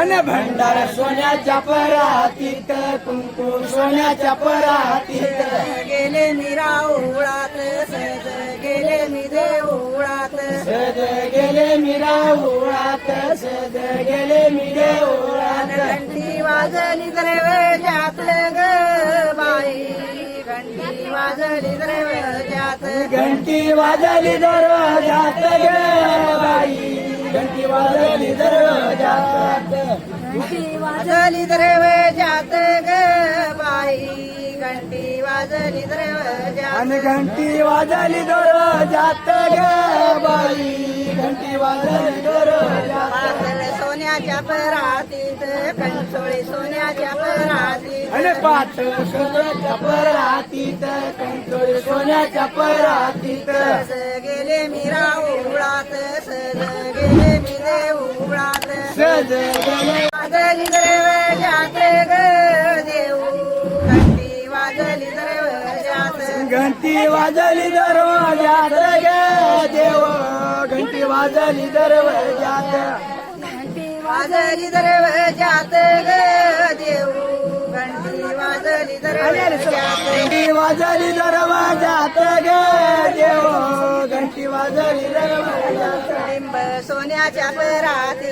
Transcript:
अन भंडार सोन्याच्या परातीत कुंकू सोन्याच्या परातीत. गेले मी राऊळात सहज गेले मी देऊळात सद गेले मी राऊळात सद गेले मी देऊळात घंटी वाजली दरवाजात ग बाई घंटी वाजली दरवाजात घंटी वाजली दरवाजात ग बाई घंटी वाजली दरवाजात. घंटी वाजली दरवाजात ग बाई. घंटी वाजली दरवाजात आणि घंटी वाजली दरवाजात ग बाई. घंटी वाजली पातळ सोन्याच्या परातीत कंचोळी सोन्याच्या परातीत. आणि पाच सोन्याच्या परातीत कंटोळी सोन्याच्या परातीत. गेले मी गेले मी वाजली ग देऊ. घंटी वाजली दरवाजात घंटी वाजली दरवाजात ग देव घंटी वाजली दरवाजात घंटी वाजली दरवाजात ग देऊ. घंटी वाजली दरवाजात घंटी वाजली दरवाजात ग देव घंटी वाजली दरवाजात सोन्याच्या पराती